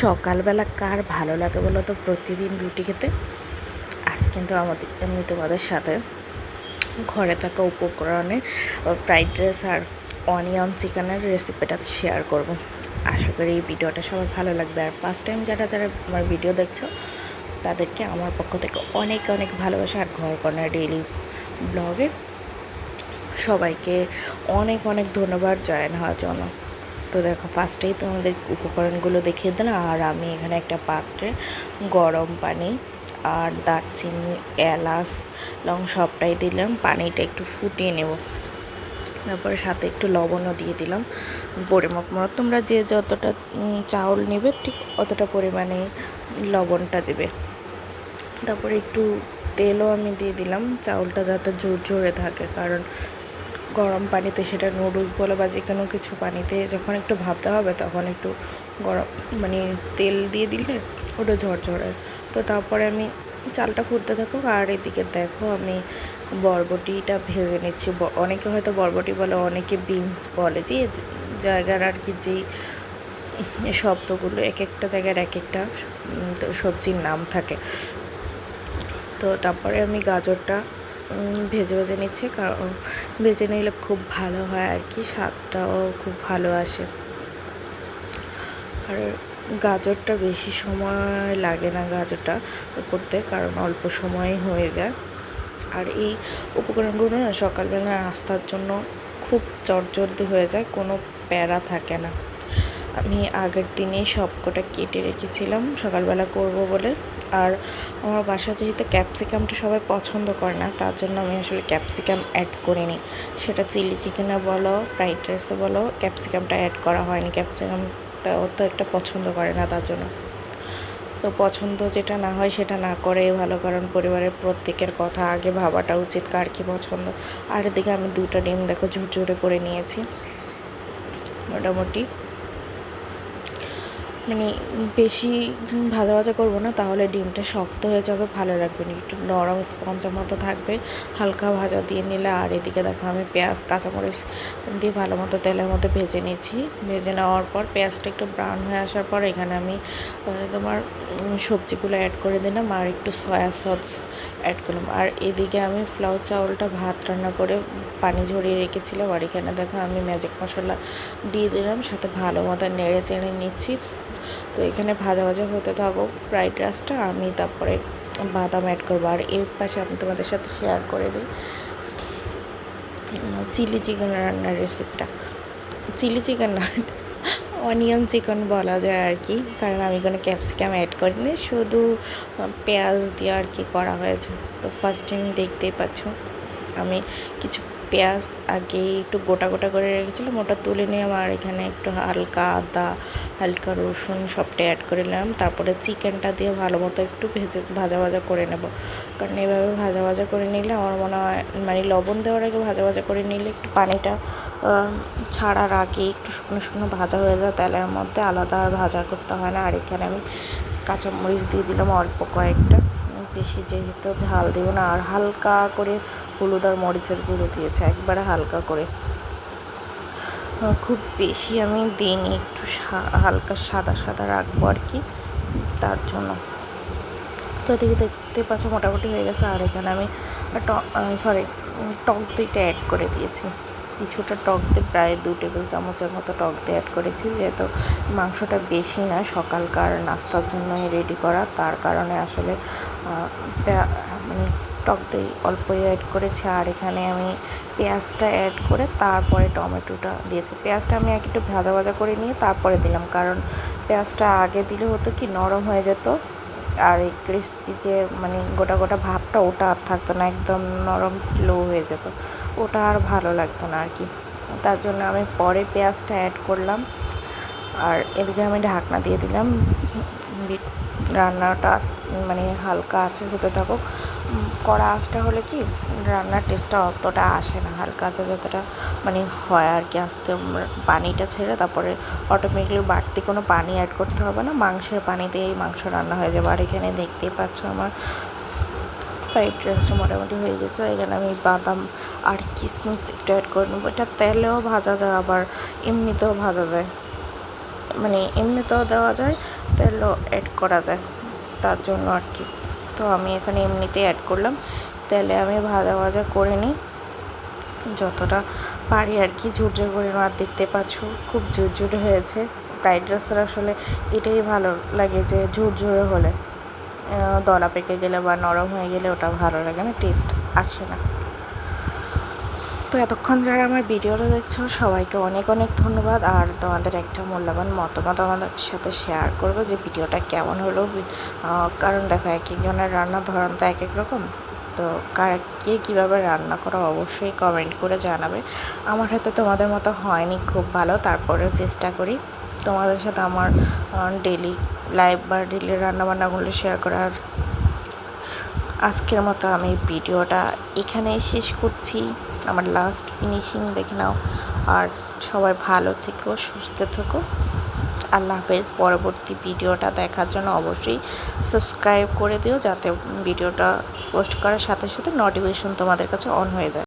সকালবেলা কার ভালো লাগে বলো তো? প্রতিদিন রুটি খেতে? আজ কিন্তু আমাদের এমনি তোমাদের সাথে ঘরে থাকা উপকরণে ফ্রাইড রাইস আর অনিয়ন চিকেনের রেসিপিটা শেয়ার করব। আশা করি এই ভিডিওটা সবার ভালো লাগবে। আর ফার্স্ট টাইম যারা যারা আমার ভিডিও দেখছ, তাদেরকে আমার পক্ষ থেকে অনেক অনেক ভালোবাসা। আর ঘর কর্নার ডেইলি ব্লগে সবাইকে অনেক অনেক ধন্যবাদ। জয়েন হওয়ার জন্য তো দেখো ফার্স্টেই তোমাদের উপকরণগুলো দেখিয়ে দিলাম। আর আমি এখানে একটা পাত্রে গরম পানি আর দারচিনি, এলাচ, লং সবটাই দিলাম। পানিটা একটু ফুটিয়ে নেব। তারপরে সাথে একটু লবণও দিয়ে দিলাম। পরিমাপ মতো তোমরা যে যতটা চাউল নেবে ঠিক অতটা পরিমাণে লবণটা দেবে। তারপরে একটু তেলও আমি দিয়ে দিলাম। চাউলটা যাতে জোর জোরে থাকে, কারণ গরম পানিতে সেটা নুডলস বলো বা যে কোনো কিছু পানিতে যখন একটু ভাবতে হবে তখন একটু গরম মানে তেল দিয়ে দিলে ওটা ঝরঝরে। তো তারপরে আমি চালটা ফুটতে থাকুক আর এদিকে দেখো আমি বরবটিটা ভেজে নিচ্ছি। অনেকে হয়তো বরবটি বলে, অনেকে বিনস বলে। যে জায়গার আর কি যেই শব্দগুলো, এক একটা জায়গার এক একটা সবজির নাম থাকে। তো তারপরে আমি গাজরটা ভেজে ভেজে নিচ্ছে কারণ ভেজে নিলে খুব ভালো হয় আর কি, স্বাদটাও খুব ভালো আসে। আর গাজরটা বেশি সময় লাগে না গাজরটা করতে কারণ অল্প সময়ে হয়ে যায়। আর এই উপকরণগুলো না সকালবেলা নাস্তার জন্য খুব চটজলদি হয়ে যায়, কোনো প্যারা থাকে না। আমি আগের দিনেই সব কটা রেখেছিলাম, সকালবেলা করব বলে। আর আমার বাসা যেহেতু ক্যাপসিকামটা সবাই পছন্দ করে না, তার জন্য আমি আসলে ক্যাপসিকাম অ্যাড করিনি। সেটা চিলি চিকেনে বলো, ফ্রাইড রাইসে বলো, ক্যাপসিকামটা অ্যাড করা হয়নি। ক্যাপসিকামটা অত একটা পছন্দ করে না তার জন্য। তো পছন্দ যেটা না হয় সেটা না করে, ভালো কারণ পরিবারের প্রত্যেকের কথা, আগে ভাবাটা উচিত কার কী পছন্দ। আর এদিকে আমি দুটো ডিম দেখো ঝুরঝুরে করে নিয়েছি। মোটামুটি মানে বেশি ভাজা ভাজা করব না, তাহলে ডিমটা শক্ত হয়ে যাবে, ভালো লাগবে না। একটু নরম স্পঞ্জের মতো থাকবে, হালকা ভাজা দিয়ে নিলে। আর এদিকে দেখো আমি পেঁয়াজ, কাঁচামরিচ দিয়ে ভালো মতো তেলের মধ্যে ভেজে নিয়েছি। ভেজে নেওয়ার পর পেঁয়াজটা একটু ব্রাউন হয়ে আসার পর এখানে আমি তোমার সবজিগুলো অ্যাড করে দিলাম আর একটু সয়া সস অ্যাড করলাম। আর এদিকে আমি ফ্লাউ চাউলটা ভাত রান্না করে পানি ঝরিয়ে রেখেছিলাম। আর এখানে দেখো আমি ম্যাজিক মশলা দিয়ে দিলাম, সাথে ভালো মতো নেড়ে চেড়ে নিচ্ছি। তো এখানে ভাজা ভাজা হতে থাকো ফ্রাইড রাইসটা আমি তারপরে বাদাম অ্যাড করব। আর এর পাশে আমি তোমাদের সাথে শেয়ার করে দিই চিলি চিকেন রান্নার রেসিপিটা চিলি চিকেন না অনিয়ন চিকেন বলা যায় আর কি, কারণ আমি কোনো ক্যাপসিকাম অ্যাড করিনি, শুধু পেঁয়াজ দিয়ে আর কি করা হয়েছে। তো ফার্স্ট টাইম দেখতেই পাচ্ছ, আমি কিছু পেঁয়াজ আগে একটু গোটা গোটা করে রেখেছিলাম, ওটা তুলে নিয়ে আমার এখানে একটু হালকা আদা, হালকা রসুন সবটা অ্যাড করে নিলাম। তারপরে চিকেনটা দিয়ে ভালো মতো একটু ভেজে, ভাজা ভাজা করে নেব। কারণ এভাবে ভাজা ভাজা করে নিলে আমার মনে হয় মানে লবণ দেওয়ার আগে ভাজা ভাজা করে নিলে একটু পানিটা ছাড়ার আগে একটু শুকনো শুকনো ভাজা হয়ে যায় তেলের মধ্যে আলাদা আর ভাজা করতে হয় না। আর এখানে আমি কাঁচামরিচ দিয়ে দিলাম অল্প কয়েকটা। বেশি যেহেতু ঝাল দিব না, আর হালকা করে হলুদ আর মরিচের গুঁড়ো দিয়েছে, একবারে হালকা করে। খুব বেশি আমি দিইনি, একটু হালকা সাদা সাদা রাখব আর কি, তার জন্য। তো এদিকে দেখতে পাচ্ছ, মোটামুটি হয়ে গেছে, আর এখানে আমি সরি টক দইটা অ্যাড করে দিয়েছি। কিছুটা টক দিয়ে প্রায় দু টেবিল চামচের মতো টক দিয়ে অ্যাড করেছি। যেহেতু মাংসটা বেশি না, সকালকার নাস্তার জন্যই রেডি করা, তার কারণে আসলে মানে টক দই অল্পই অ্যাড করেছি। আর এখানে আমি পেঁয়াজটা অ্যাড করে তারপরে টমেটোটা দিয়েছি। পেঁয়াজটা আমি এক একটু ভাজা ভাজা করে নিয়ে তারপরে দিলাম। কারণ পেঁয়াজটা আগে দিলে হতো কি, নরম হয়ে যেত। আর এই ক্রিস্পি যে মানে গোটা গোটা ভাবটা ওটা আর থাকতো না, একদম নরম স্লো হয়ে যেত। ওটা আর ভালো লাগতো না আর কি তার জন্য আমি পরে পেঁয়াজটা অ্যাড করলাম। আর এদিকে আমি ঢাকনা দিয়ে দিলাম। রান্নাটা মানে হালকা আছে হতে থাকুক। কড়া আঁচটা হলে কি রান্নার টেস্টটা অতটা আসে না। হালকা আছে যতটা মানে হয় আর কি, আস্তে পানিটা ছেড়ে তারপরে অটোমেটিকলি বাড়তি কোনো পানি অ্যাড করতে হবে না। মাংসের পানি দিয়েই মাংস রান্না হয়ে যাবে। আর এখানে দেখতেই পাচ্ছ আমার ফ্রাইড রাইসটা মোটামুটি হয়ে গেছে। এখানে আমি বাদাম আর কিসমিস একটু অ্যাড করে নেব। এটা তেলেও ভাজা যায়, আবার এমনিতেও ভাজা যায়। মানে এমনিতেও দেওয়া যায়, তেলও অ্যাড করা যায়। তার জন্য আর কি। তো আমি এখানে এমনিতেই অ্যাড করলাম। তেলে আমি ভাজা ভাজা করে নিই। যতটা পারি আর কি ঝুটঝে করে আর দেখতে পাচ্ছ, খুব ঝুরঝুরে হয়েছে। ফ্রাইড রাইসের আসলে এটাই ভালো লাগে যে ঝুরঝুরে হলে। দলা পেকে গেলে বা নরম হয়ে গেলে ওটা ভালো লাগে না টেস্ট আসে না। তো এতক্ষণ যারা আমার ভিডিওটা দেখছ, সবাইকে অনেক অনেক ধন্যবাদ। আর তোমাদের একটা মূল্যবান মতামত আমাদের সাথে শেয়ার করবে যে ভিডিওটা কেমন হলো। কারণ দেখো, এক একজনের রান্নার ধরন তো এক এক রকম। তো কার কে কীভাবে রান্না করো অবশ্যই কমেন্ট করে জানাবে। আমার হাতে তোমাদের মতো হয়নি, খুব ভালো। তারপরেও চেষ্টা করি তোমাদের সাথে আমার ডেলি লাইভ বা ডেলি রান্নাবান্নাগুলো শেয়ার করার। আজকের মতো আমি ভিডিওটা এখানে শেষ করছি। আমার লাস্ট ফিনিশিং দেখে নাও। আর সবাই ভালো থেকো, সুস্থ থেকো। আল্লাহ হাফেজ। পরবর্তী ভিডিওটা দেখার জন্য অবশ্যই সাবস্ক্রাইব করে দিও, যাতে ভিডিওটা পোস্ট করার সাথে সাথে নোটিফিকেশন তোমাদের কাছে অন হয়ে যায়।